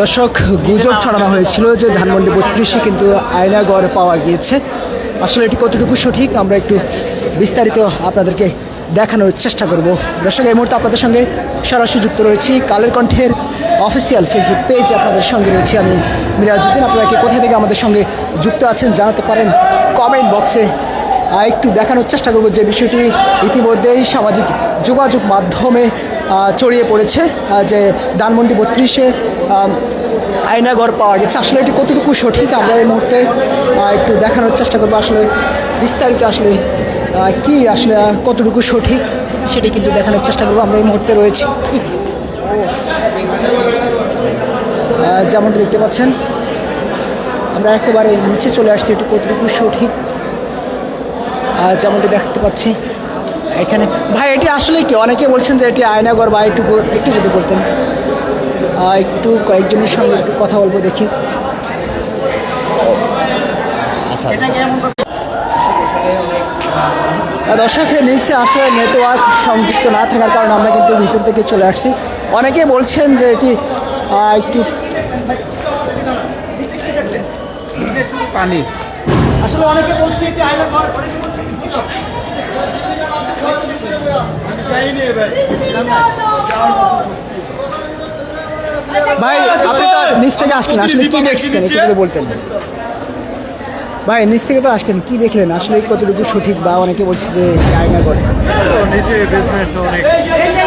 দর্শক গুজব ছড়ানো হয়েছিল যে ধানমন্ডি বত্রিশে কিন্তু আয়নাগড় পাওয়া গিয়েছে। আসলে এটি কতটুকু সঠিক আমরা একটু বিস্তারিত আপনাদেরকে দেখানোর চেষ্টা করব। দর্শক এই মুহূর্তে আপনাদের সঙ্গে সরাসরি যুক্ত রয়েছি। কালের কণ্ঠের অফিসিয়াল ফেসবুক পেজ আপনাদের সঙ্গে রয়েছি আমি মিরাজুদ্দিন আপনারা কে কোথা থেকে আমাদের সঙ্গে যুক্ত আছেন জানাতে পারেন কমেন্ট বক্সে একটু দেখানোর চেষ্টা করব যে বিষয়টি ইতিমধ্যেই সামাজিক যোগাযোগ মাধ্যমে ছড়িয়ে পড়েছে যে ধানমন্ডি বত্রিশে আয়নাঘর পাওয়া গেছে। আসলে এটি কতটুকু সঠিক? আমরা এই মুহূর্তে একটু দেখানোর চেষ্টা করব আসলে বিস্তারিত আসলে কি আসলে কতটুকু সঠিক সেটি কিন্তু দেখানোর চেষ্টা করব। আমরা এই মুহূর্তে রয়েছি। যেমনটি দেখতে পাচ্ছেন, আমরা একেবারে নিচে চলে আসছি, এটি কতটুকু সঠিক। যেমনটি দেখতে পাচ্ছি এখানে ভাই এটি আসলে কি? অনেকে বলছেন যে এটি আয়নাগর বা একটু একটু যদি বলতেন। একটু কয়েকজনের সঙ্গে একটু কথা বলব দেখি। আহ, দর্শকের নিচে আসলে নেটওয়ার্ক সংযুক্ত না থাকার কারণে আমরা কিন্তু ভিতর থেকে চলে আসছি। অনেকে বলছেন যে এটি একটু পানি। আসলে অনেকে বলছে এটি আয়নাঘর ভাই আপনি তো নিচ থেকে আসলেন আসলে কি দেখছেন? একটু বলতেন। ভাই নিচ থেকে তো আসলেন কি দেখলেন? আসলে কতটুকু সঠিক বা অনেকে বলছে যে আয়না করে নিচে বেসমেন্ট অনেক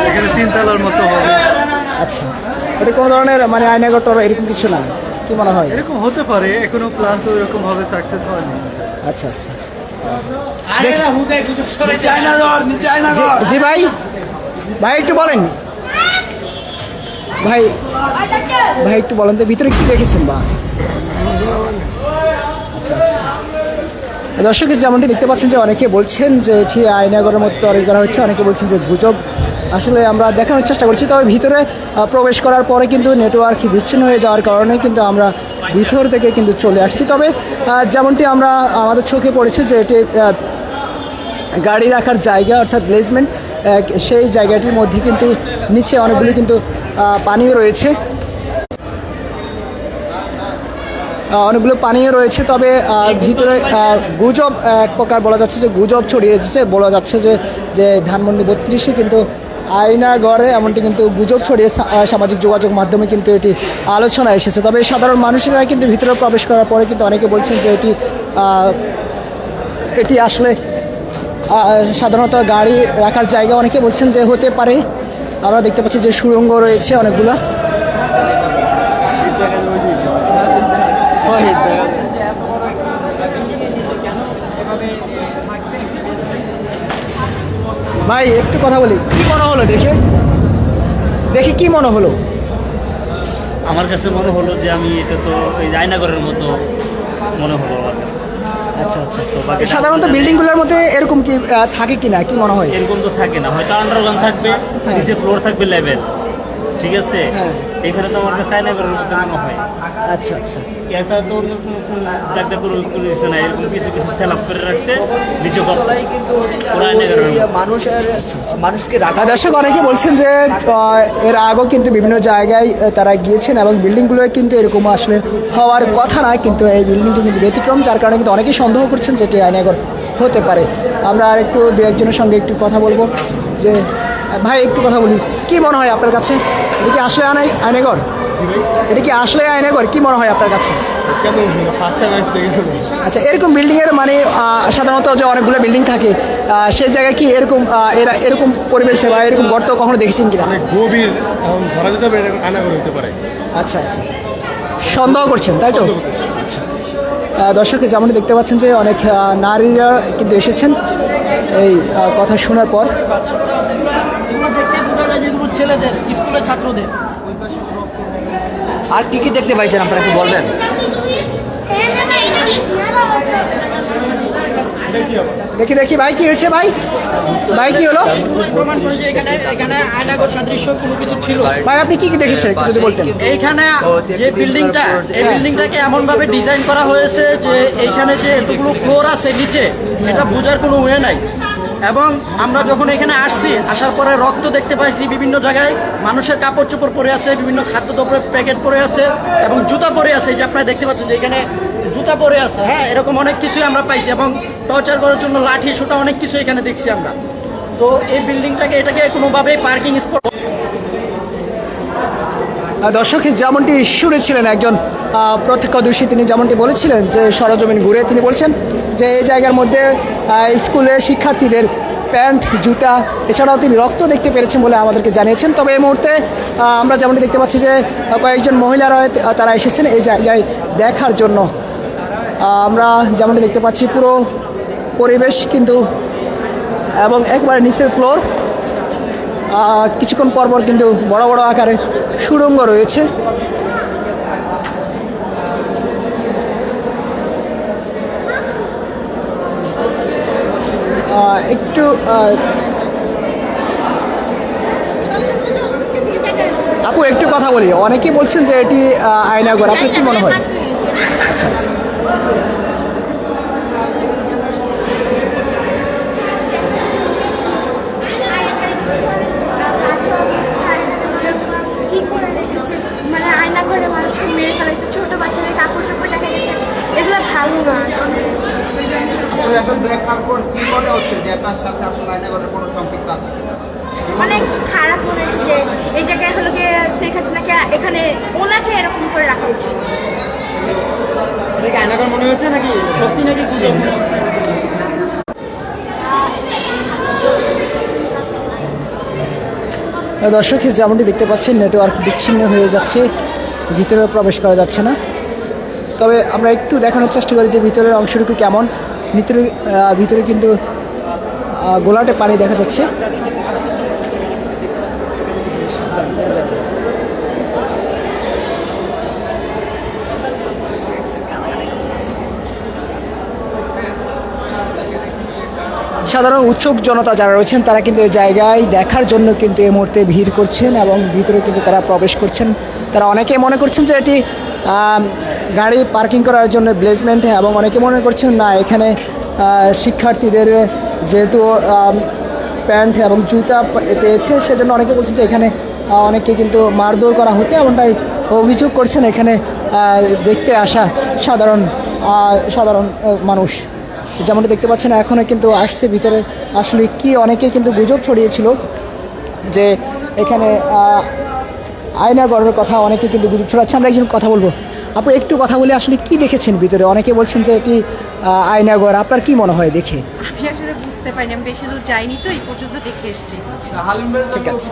এখানে তিন মতো হবে। আচ্ছা এটা কোনো ধরনের মানে আয়নাগর টর এরকম কিছু না? কি মনে হয়? এরকম হতে পারে এখনও প্ল্যান তো এরকম ভাবে সাকসেস হয়নি। আচ্ছা আচ্ছা। জি- জি ভাই ভাই একটু বলেন। ভাই ভাই একটু বলেন তো ভিতরে কি দেখেছেন বা? আচ্ছা আচ্ছা। দর্শকের যেমনটি দেখতে পাচ্ছেন যে অনেকে বলছেন যে এটি আয়নাগরের মতো তৈরি করা হচ্ছে অনেকে বলছেন যে গুজব। আসলে আমরা দেখানোর চেষ্টা করছি, তবে ভিতরে প্রবেশ করার পরে কিন্তু নেটওয়ার্ক বিচ্ছিন্ন হয়ে যাওয়ার কারণে কিন্তু আমরা ভিতর থেকে কিন্তু চলে আসছি। তবে যেমনটি আমরা, আমাদের চোখে পড়েছে যে এটি গাড়ি রাখার জায়গা অর্থাৎ প্লেসমেন্ট সেই জায়গাটির মধ্যে কিন্তু নিচে অনেকগুলি কিন্তু পানীয় রয়েছে। অনেকগুলো পানীয় রয়েছে, তবে ভিতরে গুজব এক প্রকার বলা যাচ্ছে যে গুজব ছড়িয়ে এসেছে, বলা যাচ্ছে যে যে ধানমন্ডি বত্রিশে কিন্তু আয়না গড়ে এমনটি কিন্তু গুজব ছড়িয়ে সামাজিক যোগাযোগ মাধ্যমে কিন্তু এটি আলোচনা এসেছে। তবে সাধারণ মানুষেরা কিন্তু ভিতরে প্রবেশ করার পরে কিন্তু অনেকে বলছেন যে এটি এটি আসলে সাধারণত গাড়ি রাখার জায়গা। অনেকে বলছেন যে হতে পারে। আমরা দেখতে পাচ্ছি যে সুড়ঙ্গ রয়েছে অনেকগুলো। ভাই একটু কথা বলি। কি মনে হলো দেখে? দেখে কি মনে হলো? আমার কাছে মনে হলো যে আমি এটা তো ওই আয়নাগরের মতো মনে হলো আমার কাছে। আচ্ছা আচ্ছা। তো সাধারণত বিল্ডিংগুলোর মধ্যে এরকম কি থাকে কি না কি মনে হয়? এরকম তো থাকে না হয়তো আন্ডারগ্রাউন্ড থাকবে হ্যাঁ। নিচে ফ্লোর থাকবে লেভেল ঠিক আছে? হ্যাঁ। এখানে তো আমার কাছে আয়নাগরের মতো মনে হয়। আচ্ছা আচ্ছা। এছাড়া তো অন্য কোনো কোনো দাগ দাগ করে করে দিচ্ছে না এরকম কিছু কিছু সেল করে রাখছে নিচে কপ্লাই কিন্তু পুরো আয়নাগরের মতো মানুষের মানুষকে রাখা দর্শক অনেকে বলছেন যে এর আগেও কিন্তু বিভিন্ন জায়গায় তারা গিয়েছেন এবং বিল্ডিংগুলো কিন্তু এরকম আসলে হওয়ার কথা না কিন্তু এই বিল্ডিংটি কিন্তু ব্যতিক্রম যার কারণে কিন্তু অনেকেই সন্দেহ করছেন যে এটি আয়নাগর হতে পারে। আমরা আর একটু দু একজনের সঙ্গে একটু কথা বলব যে ভাই একটু কথা বলি। কি মনে হয় আপনার কাছে? এটা কি আসলে আয়নাই আয়নাগর এটা কি আসলে আয়নাগর কি মনে হয় আপনার কাছে? আচ্ছা এরকম বিল্ডিংয়ের মানে সাধারণত যে অনেকগুলো বিল্ডিং থাকে সেই জায়গায় কি এরকম এরা এরকম পরিবেশে বা এরকম গর্ত কখনো দেখেছেন কিনা? গভীর ধরা যেতে পারে আনাগর হতে পারে। আচ্ছা আচ্ছা। সন্দেহ করছেন তাই তো? আচ্ছা। আহ, যেমন দেখতে পাচ্ছেন যে অনেক নারীরা কিন্তু এসেছেন। এই কথা শোনার পর। যেগুলো ছেলেদের স্কুলের ছাত্রদের। আর কি কি দেখতে পাইছেন আপনারা একটু বলবেন? দেখি দেখি ভাই কি হয়েছে ভাই? ভাই কি হলো? প্রমাণ করে যে এখানে এখানে আয়নাগর সাদৃশ্য কোনো কিছু ছিল। ভাই আপনি কি কি দেখেছেন যদি বলতেন? এইখানে যে বিল্ডিংটা এই বিল্ডিংটাকে এমন ভাবে ডিজাইন করা হয়েছে যে এইখানে যে এতগুলো ফ্লোর আছে নিচে এটা বোঝার কোনো ওয়ে নাই। এবং আমরা যখন এখানে আসছি, আসার পরে রক্ত দেখতে পাইছি বিভিন্ন জায়গায় মানুষের কাপড় চোপড় পরে আছে, বিভিন্ন খাদ্যদ্রব্যের প্যাকেট পরে আছে এবং জুতা পরে আছে। যে আপনারা দেখতে পাচ্ছেন যে এখানে জুতা পরে আছে হ্যাঁ এরকম অনেক কিছুই আমরা পাইছি এবং টর্চার করার জন্য লাঠি সুটা অনেক কিছু এখানে দেখছি আমরা। তো এই বিল্ডিংটাকে, এটাকে কোনোভাবেই পার্কিং স্পট দর্শক যেমনটি শুনেছিলেন একজন প্রত্যক্ষদর্শী, তিনি যেমনটি বলেছিলেন যে সরজমিন ঘুরে, তিনি বলছেন যে এই জায়গার মধ্যে স্কুলের শিক্ষার্থীদের প্যান্ট, জুতা, এছাড়াও তিনি রক্ত দেখতে পেরেছেন বলে আমাদেরকে জানিয়েছেন। তবে এই মুহূর্তে আমরা যেমনটি দেখতে পাচ্ছি যে কয়েকজন মহিলারা তারা এসেছেন এই জায়গায় দেখার জন্য। আমরা যেমনটি দেখতে পাচ্ছি, পুরো পরিবেশ কিন্তু, এবং একবারে নিচের ফ্লোর। কিছুক্ষণ পর পর কিন্তু বড় বড় আকারে সুড়ঙ্গ রয়েছে। একটু আপু একটু কথা বলি। অনেকেই বলছেন যে এটি আহ, আয়নাঘর আপনার কি মনে হয়? আচ্ছা আচ্ছা কি করে রেখেছে মানে আয়না মানুষকে মেরে ফেলেছে ছোট বাচ্চাদের কাপড় চোপড় দেখা গেছে। এগুলো ভালো না দেখার পর কি মনে হচ্ছে যে সাথে কোনো আছে? মানে খারাপ মনে হচ্ছে যে এই জায়গায় হলো গিয়ে শেখ হাসিনাকে এখানে ওনাকে এরকম করে রাখা উচিত। মনে হচ্ছে নাকি সত্যি নাকি গুজব? দর্শক যেমনটি দেখতে পাচ্ছেন নেটওয়ার্ক বিচ্ছিন্ন হয়ে যাচ্ছে। ভিতরে প্রবেশ করা যাচ্ছে না। তবে আমরা একটু দেখানোর চেষ্টা করি যে ভিতরের অংশটুকু কেমন। ভিতরে ভিতরে কিন্তু গোলাটে পানি দেখা যাচ্ছে। সাধারণ উৎসুক জনতা যারা রয়েছেন, তারা কিন্তু এই জায়গায় দেখার জন্য কিন্তু এই মুহূর্তে ভিড় করছেন এবং ভিতরে কিন্তু তারা প্রবেশ করছেন। তারা অনেকে মনে করছেন যে এটি গাড়ি পার্কিং করার জন্য প্লেসমেন্ট এবং অনেকে মনে করছেন না, এখানে শিক্ষার্থীদের যেহেতু প্যান্ট এবং জুতা পেয়েছে, সেজন্য অনেকে বলছেন যে এখানে অনেকে কিন্তু মারধর করা হতে, এমনটাই অভিযোগ করছেন এখানে দেখতে আসা সাধারণ সাধারণ মানুষ। যেমনটা দেখতে পাচ্ছেন এখনও কিন্তু আসছে ভিতরে। আসলে কি অনেকে কিন্তু গুজব ছড়িয়েছিল যে এখানে আহ, আয়নাগরের কথা অনেকে কিন্তু গুজব ছড়াচ্ছে। আমরা একজন কথা বলব। আপু একটু কথা বলে আসলে কি দেখেছেন ভিতরে? অনেকে বলছেন যে এটি আয়নাগর। আপনার কি মনে হয় দেখে? আমি আসলে বুঝতে পারিনি। আমি বেশি দূর যাইনি তো এই পর্যন্ত দেখে এসেছি। ঠিক আছে।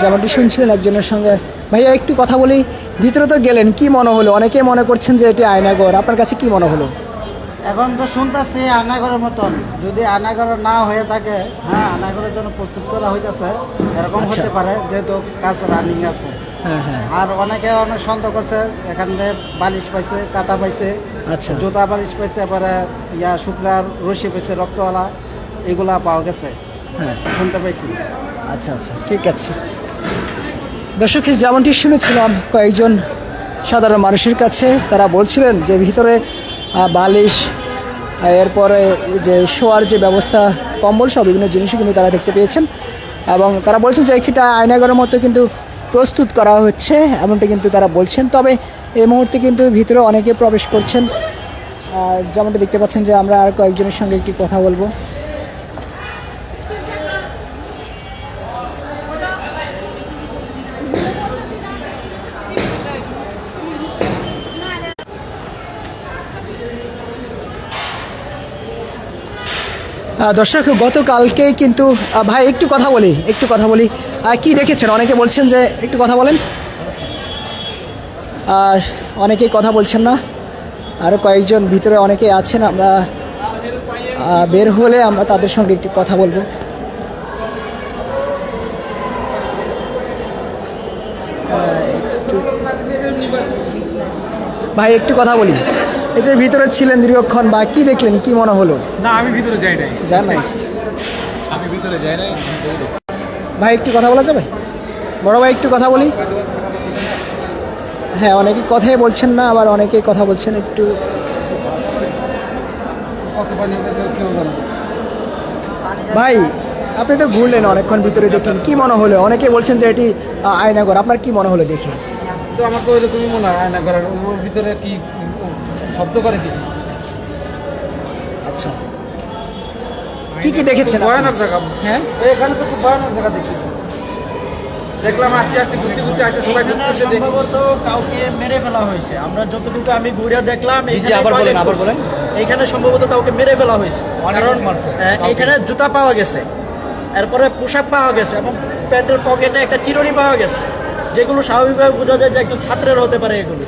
যেমনটি শুনছিলেন একজনের সঙ্গে। ভাইয়া একটু কথা বলি। ভিতরে তো গেলেন কি মনে হলো? অনেকে মনে করছেন যে এটি আয়নাগর। আপনার কাছে কি মনে হলো? এখন তো শুনতেছি আয়নাগরের মতন। যদি আয়নাগর না হয়ে থাকে হ্যাঁ আয়নাগরের জন্য প্রস্তুত করা হইতেছে এরকম আচ্ছা। হতে পারে যেহেতু কাজ রানিং আছে। হ্যাঁ হ্যাঁ। আর অনেকে অনেক সন্দেহ করছে এখান থেকে বালিশ পাইছে কাতা পাইছে আচ্ছা। জুতা বালিশ পাইছে এবারে ইয়া শুক্লার রশি পাইছে রক্তওয়ালা এগুলা পাওয়া গেছে। হ্যাঁ। শুনতে পাইছি। আচ্ছা আচ্ছা ঠিক আছে। দর্শক যেমনটি শুনেছিলাম কয়েকজন সাধারণ মানুষের কাছে তারা বলছিলেন যে ভিতরে বালিশ এরপরে যে শোয়ার যে ব্যবস্থা, কম্বল সব বিভিন্ন জিনিসও কিন্তু তারা দেখতে পেয়েছেন। এবং তারা বলছেন যে এটা আয়নাগরের মতো কিন্তু প্রস্তুত করা হচ্ছে, এমনটি কিন্তু তারা বলছেন। তবে এই মুহূর্তে কিন্তু ভিতরে অনেকে প্রবেশ করছেন। যেমনটা দেখতে পাচ্ছেন যে আমরা আর কয়েকজনের সঙ্গে একটি কথা বলব। দর্শক গতকালকেই কিন্তু ভাই, একটু কথা বলি, একটু কথা বলি। কি দেখেছেন? অনেকে বলছেন যে, একটু কথা বলেন। অনেকেই কথা বলছেন না। আরও কয়েকজন ভিতরে অনেকেই আছেন, আমরা বের হলে আমরা তাদের সঙ্গে একটু কথা বলব। ভাই, একটু কথা বলি। যে ভিতরে ছিলেন দীর্ঘক্ষণ বা কি দেখলেন কি মনে হলো? না আমি ভিতরে যাই নাই। জান নাই? আমি ভিতরে যাই নাই ভাই একটু কথা বলা যাবে? বড় ভাই একটু কথা বলি? হ্যাঁ অনেকে কথাই বলছেন না আবার অনেকেই কথা বলছেন একটু। ভাই আপনি তো ঘুরলেন অনেকক্ষণ ভিতরে দেখলেন কি মনে হলো? অনেকে বলছেন যে এটি আয়নাঘর আপনার কি মনে হলো দেখে? তো আমার তো ওইরকমই মনে হয় আয়না ঘরের ওর ভিতরে কি শব্দ করে কিছু? আচ্ছা। কি কি দেখেছেন ভয়ানক জায়গা। হ্যাঁ? এখানে তো খুব ভয়ানক জায়গা দেখছি। দেখলাম আস্তে আস্তে ঘুরতে ঘুরতে আসতে সবাই ঢুকতেছে সম্ভবত কাউকে মেরে ফেলা হয়েছে। আমরা যতটুকু আমি ঘুরে দেখলাম জি, এখানে আবার বলেন, আবার বলেন। এখানে সম্ভবত কাউকে মেরে ফেলা হয়েছে। কারণ এখানে জুতা পাওয়া গেছে এরপরে পোশাক পাওয়া গেছে এবং প্যান্টের পকেটে একটা চিরুনি পাওয়া গেছে। যেগুলো স্বাভাবিকভাবে বোঝা যায় যে একজন ছাত্রের হতে পারে এগুলো।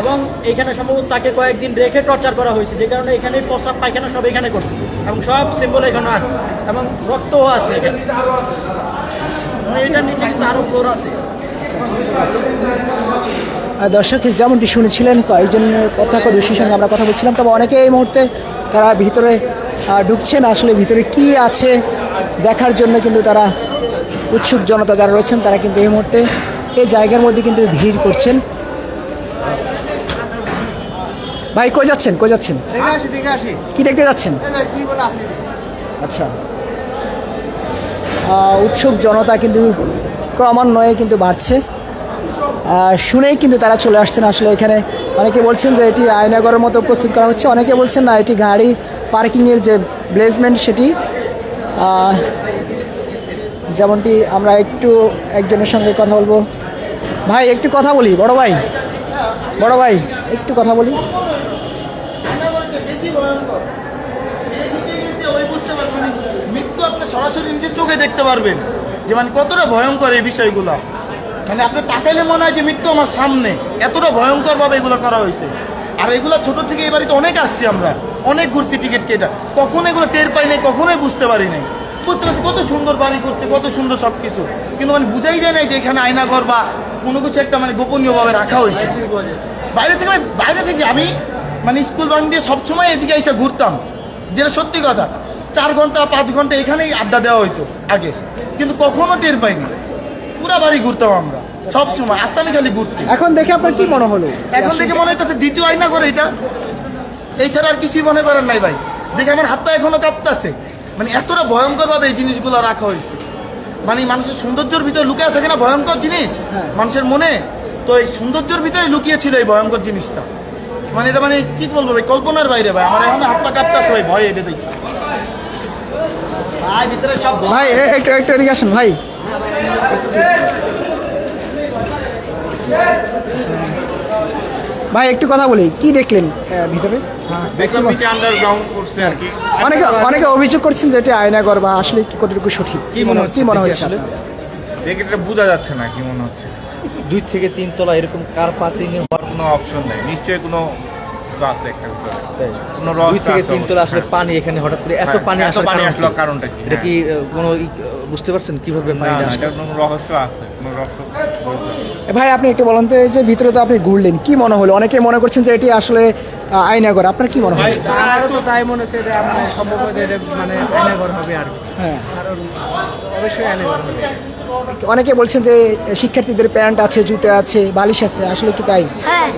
এবং এখানে সম্ভবত তাকে কয়েকদিন রেখে টর্চার করা হয়েছে, যে কারণে এখানে প্রস্রাব পায়খানা সব এখানে করছে। এবং সব সিম্বল এখানে আছে, এবং রক্তও আছে এখানে। মানে এটার নিচে কিন্তু আরও ফ্লোর আছে। দর্শক যেমনটি শুনেছিলেন কয়েকজনের কথা দোষীর সঙ্গে আমরা কথা বলছিলাম, তবে অনেকে এই মুহূর্তে তারা ভিতরে ঢুকছেন। আসলে ভিতরে কি আছে দেখার জন্য কিন্তু তারা উৎসুক জনতা যারা রয়েছেন, তারা কিন্তু এই মুহূর্তে এই জায়গার মধ্যে কিন্তু ভিড় করছেন। ভাই কই যাচ্ছেন? কই যাচ্ছেন? কি দেখতে যাচ্ছেন? আচ্ছা। উৎসুক জনতা কিন্তু ক্রমান্বয়ে কিন্তু বাড়ছে। শুনেই কিন্তু তারা চলে আসছেন। আসলে এখানে অনেকে বলছেন যে এটি আয়নাগরের মতো প্রস্তুত করা হচ্ছে। অনেকে বলছেন না এটি গাড়ি পার্কিংয়ের যে প্লেসমেন্ট সেটি যেমনটি আমরা একটু একজনের সঙ্গে কথা বলব। ভাই একটু কথা বলি বড় ভাই। বড় ভাই একটু কথা বলি। মৃত্যু আপনি সরাসরি নিজের চোখে দেখতে পারবেন। যে মানে কতটা ভয়ঙ্কর এই বিষয়গুলো। মানে আপনি তাকাইলে মনে হয় যে মৃত্যু আমার সামনে। এতটা ভয়ঙ্কর ভাবে এগুলো করা হয়েছে। আর এগুলো ছোট থেকে এই বাড়িতে অনেক আসছি আমরা। অনেক ঘুরছি টিকিট কেটে। কখন এগুলো টের পাই নাই কখনোই বুঝতে পারি নাই। বুঝতে পারছি কত সুন্দর বাড়ি করছে কত সুন্দর সব কিছু কিন্তু মানে বুঝাই যায় নাই যে এখানে আয়নাঘর বা কোনো কিছু একটা মানে গোপনীয়ভাবে রাখা হয়েছে। বাইরে থেকে আমি বাইরে থেকে আমি মানে স্কুল বাং দিয়ে সবসময় এদিকে এসে ঘুরতাম। যেটা সত্যি কথা চার ঘণ্টা পাঁচ ঘণ্টা এখানেই আড্ডা দেওয়া হইতো আগে। কিন্তু কখনো টের পাইনি। পুরা বাড়ি ঘুরতাম আমরা সব সময় আসতাম খালি ঘুরতে। এখন দেখে আপনার কি মনে হলো? এখন দেখে মনে হইতেছে দ্বিতীয় আয়না করে এটা। এছাড়া আর কিছুই মনে করেন নাই ভাই। দেখে আমার হাতটা এখনও কাঁপতাছে। মানে এতটা ভয়ঙ্করভাবে এই জিনিসগুলো রাখা হয়েছে। মানে মানুষের সৌন্দর্যের ভিতরে লুকিয়ে থাকে না ভয়ঙ্কর জিনিস? মানুষের মনে তো এই সৌন্দর্যের ভিতরে লুকিয়ে ছিল এই ভয়ঙ্কর জিনিসটা। মানে এটা মানে কি বলব ভাই কল্পনার বাইরে ভাই আমার এখন হাতটা কাঁপতাছে ভাই ভয় এটা দেখি ভাই ভিতরে সব ভাই এ- একটু একটু এদিকে আসেন ভাই। ভাই একটু কথা বলি কি দেখলেন ভিতরে? আর কি। অনেকে অনেকে অভিযোগ করছেন যে এটা আয়নাগর বা আসলে কি কতটুকু সঠিক। কি মনে হচ্ছে কি মনে হচ্ছে? দেখে এটা বোঝা যাচ্ছে না কি মনে হচ্ছে? দুই থেকে তিন তলা এরকম কার পার্কিং এ কোনো অপশন নেই নিশ্চয়ই কোনো আছে একটা কোনো দুই থেকে তিন তলা আসলে পানি এখানে হঠাৎ করে এত হ্যাঁ, পানি আসার পানি আসলো কি? কারণটা কি? এটা কি হ্যাঁ। কোনো বুঝতে পারছেন কীভাবে পানিটা আসলো? কোনো রহস্য আছে কোনো রহস্য বলতে হবে। এ ভাই আপনি একটু বলেন তো এই যে ভিতরে তো আপনি ঘুরলেন কি মনে হলো অনেকে মনে করছেন যে এটি আসলে আহ, আয়নাগর আপনার কি মনে হয় আমারও তো তাই মনে হচ্ছে এটা মানে সম্ভব এটা মানে হবে আর কি হ্যাঁ কারণ অবশ্যই হবে অনেকে বলছেন যে শিক্ষার্থীদের প্যান্ট আছে জুতো আছে বালিশ আছে আসলে কি তাই? হ্যাঁ।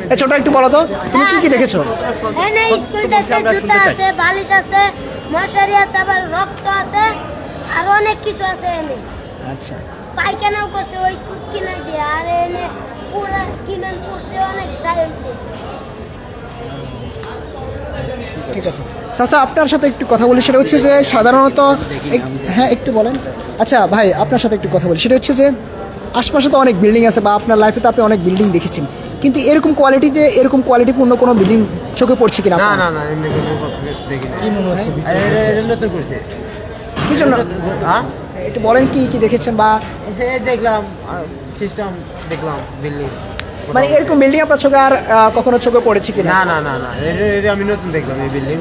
হ্যাঁ ছোট একটু বলো তো তুমি কি কি দেখেছ? এখানে স্কুল ড্রেসে জুতা আছে বালিশ আছে মশারি আছে আবার রক্ত আছে আর অনেক কিছু আছে এনে। আচ্ছা। পায়খানাও করছে ওই কিনা দিয়ে আর এনে পুরা কিমেন করছে অনেক যাই হয়েছে। ঠিক আছে। চাচা আপনার সাথে একটু কথা বলি সেটা হচ্ছে যে সাধারণত হ্যাঁ একটু বলেন। আচ্ছা ভাই আপনার সাথে একটু কথা বলি সেটা হচ্ছে যে আশপাশে তো অনেক বিল্ডিং আছে বা আপনার লাইফে তো আপনি অনেক বিল্ডিং দেখেছেন। কিন্তু এরকম কোয়ালিটিতে এরকম কোয়ালিটিপূর্ণ কোনো বিল্ডিং চোখে পড়ছে কিনা? না এমনি কোনো দেখি না কি মনে হচ্ছে নতুন করছে। কি জন্য? হ্যাঁ? একটু বলেন কি কি দেখেছেন বা দেখলাম সিস্টেম দেখলাম বিল্ডিং মানে এরকম বিল্ডিং আপনার চোখে আর কখনো চোখে পড়েছে কিনা? না না না না এটা আমি নতুন দেখলাম এই বিল্ডিং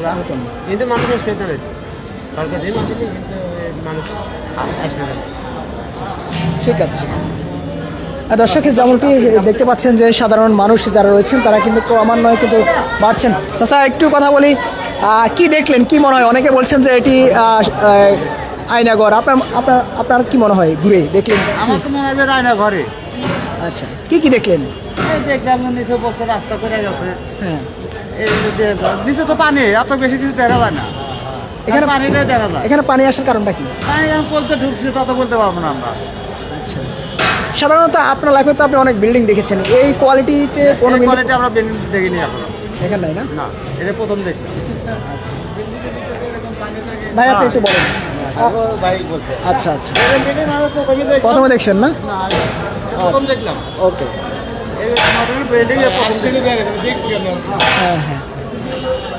কিন্তু মানুষের সেটা সরকার এই মানুষ ঠিক আছে। আর দর্শকের যেমনটি দেখতে পাচ্ছেন যে সাধারণ মানুষ যারা রয়েছেন তারা কিন্তু ক্রমান্বয়ে কিন্তু বাড়ছেন। চাচা একটু কথা বলি কি দেখলেন কি মনে হয়? অনেকে বলছেন যে এটি আয়নাগর আপনার আপনার আপনার কি মনে হয় ঘুরে দেখলেন? আমার তো মনে হয় রায়না ঘরে আচ্ছা কি কি দেখলেন? এই দেখলাম নিচে বসে রাস্তা করে গেছে। হ্যাঁ। নিচে তো পানি এত বেশি কিছু দেখা যায় না। এখানে পানিটাই দেখা যায়। এখানে পানি আসার কারণটা কি? পানি যখন বলতে ঢুকছে তত বলতে পারব না আমরা। আচ্ছা। সাধারণত আপনার লাইফে তো আপনি অনেক বিল্ডিং দেখেছেন। এই কোয়ালিটিতে কোনো কোয়ালিটি আমরা বেনিফিট দেখিনি এখনও। এখানে নাই না? না এটা প্রথম দেখি। ভাই আপনি একটু বলেন। ভাই বলছে। আচ্ছা আচ্ছা। প্রথমে দেখছেন না? প্রথম দেখলাম। ওকে। দেখলাম। হ্যাঁ হ্যাঁ।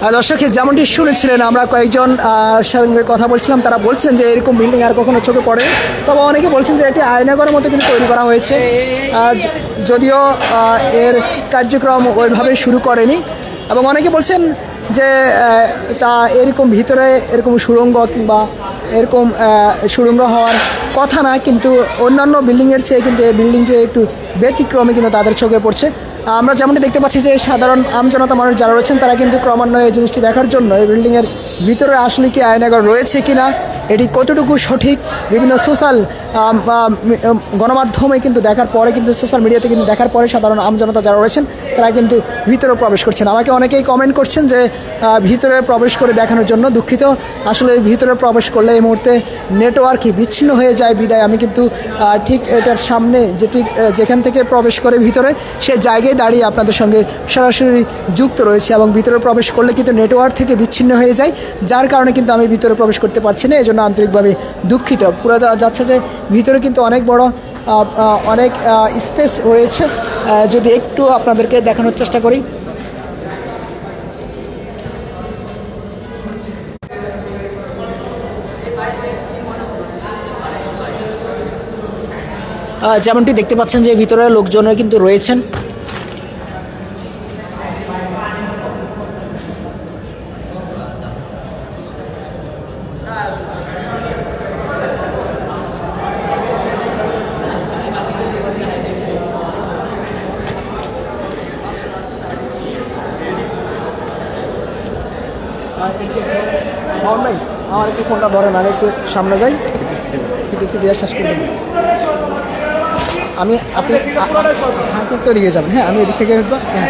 আর দর্শক যেমনটি শুনেছিলেন আমরা কয়েকজন আহ, সঙ্গে কথা বলছিলাম তারা বলছেন যে এরকম বিল্ডিং আর কখনো চোখে পড়ে। তবে অনেকে বলছেন যে এটি আয়নাগরের মতো কিন্তু তৈরি করা হয়েছে। যদিও এর কার্যক্রম ওইভাবে শুরু করেনি। এবং অনেকে বলছেন যে তা এরকম ভিতরে এরকম সুড়ঙ্গ কিংবা এরকম সুড়ঙ্গ হওয়ার কথা না, কিন্তু অন্যান্য বিল্ডিংয়ের চেয়ে কিন্তু এই বিল্ডিংটি একটু ব্যতিক্রমে কিন্তু তাদের চোখে পড়ছে। আমরা যেমনটি দেখতে পাচ্ছি যে, সাধারণ আমজনতা মানুষ যারা রয়েছেন, তারা কিন্তু ক্রমান্বয়ে এই জিনিসটি দেখার জন্য এই বিল্ডিংয়ের ভিতরে আসলে কি আয়নাগর রয়েছে কিনা এটি কতটুকু সঠিক? বিভিন্ন সোশ্যাল গণমাধ্যমে কিন্তু দেখার পরে কিন্তু সোশ্যাল মিডিয়াতে কিন্তু দেখার পরে সাধারণ আমজনতা যারা রয়েছেন তারা কিন্তু ভিতরে প্রবেশ করছেন। আমাকে অনেকেই কমেন্ট করছেন যে ভিতরে প্রবেশ করে দেখানোর জন্য দুঃখিত। আসলে ভিতরে প্রবেশ করলে এই মুহূর্তে নেটওয়ার্কই বিচ্ছিন্ন হয়ে যায় বিদায়। আমি কিন্তু ঠিক এটার সামনে যেটি যেখান থেকে প্রবেশ করে ভিতরে, সে জায়গায় দাঁড়িয়ে আপনাদের সঙ্গে সরাসরি যুক্ত রয়েছে এবং ভিতরে প্রবেশ করলে কিন্তু নেটওয়ার্ক থেকে বিচ্ছিন্ন হয়ে যায়। যার কারণে কিন্তু আমি ভিতরে প্রবেশ করতে পারছি না, এজন্য আন্তরিকভাবে দুঃখিত। পুরো যাচ্ছে যে ভিতরে কিন্তু অনেক বড় অনেক স্পেস রয়েছে। যদি একটু আপনাদেরকে দেখানোর চেষ্টা করি। যেমনটি দেখতে পাচ্ছেন যে ভিতরে লোকজনের কিন্তু রয়েছেন মোহন ভাই আমার একটু ফোনটা ধরেন, আমি একটু সামনে যাই। ফিটিসি দিয়ে শেষ করে। আমি আপনি হ্যাঁ কিন্তু এগিয়ে যাবেন। হ্যাঁ আমি এদিক থেকে উঠবো হ্যাঁ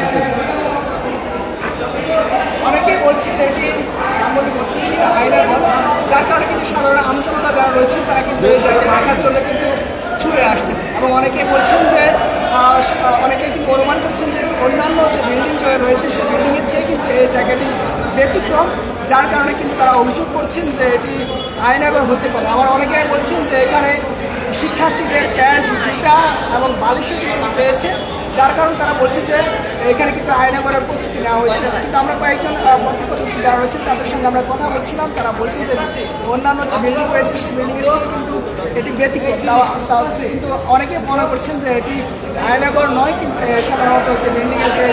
অনেকেই বলছেন এটি যার কারণে কিন্তু সাধারণ যারা তারা কিন্তু এই জন্য কিন্তু এবং অনেকেই বলছেন যে অনুমান করছেন যে অন্যান্য যে বিল্ডিং রয়েছে সেই বিল্ডিংয়ের চেয়ে কিন্তু এই জায়গাটি ব্যতিক্রম। যার কারণে কিন্তু তারা অভিযোগ করছেন যে এটি আয়নাগর হতে পারে। আবার অনেকে বলছেন যে এখানে শিক্ষার্থীদের প্যান্ট জুতা এবং বালিশও কিন্তু পেয়েছে। যার কারণে তারা বলছে যে এখানে কিন্তু আয়না করার প্রস্তুতি নেওয়া হয়েছে। কিন্তু আমরা কয়েকজন প্রত্যক্ষদর্শী যারা রয়েছেন তাদের সঙ্গে আমরা কথা বলছিলাম। তারা বলছেন যে অন্যান্য যে বিল্ডিং রয়েছে, সেই বিল্ডিংয়ের চেয়ে কিন্তু এটি ব্যতিক্রম। তাও কিন্তু অনেকে মনে করছেন যে এটি আয়নাগর নয়, কিন্তু সাধারণত যে বিল্ডিংয়ের যে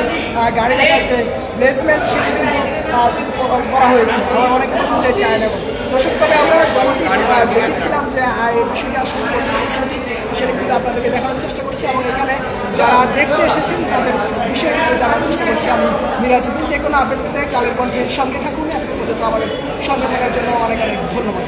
গাড়ি রাখার যে প্লেসমেন্ট সেটি কিন্তু করা হয়েছে। আবার অনেকে বলছেন যে এটি আয়নাগর দর্শক তবে আমরা আহ, দেখেছিলাম যে এই বিষয়টি আসলে কতটুকু সঠিক সেটা কিন্তু আপনাদেরকে দেখানোর চেষ্টা করছি এবং এখানে যারা দেখতে এসেছেন তাদের বিষয়টি জানার চেষ্টা করছি আমি মিরাজুদ্দিন। যে কোনো আপডেট কালের কণ্ঠের সঙ্গে থাকুন। এখন পর্যন্ত আমাদের সঙ্গে থাকার জন্য অনেক অনেক ধন্যবাদ।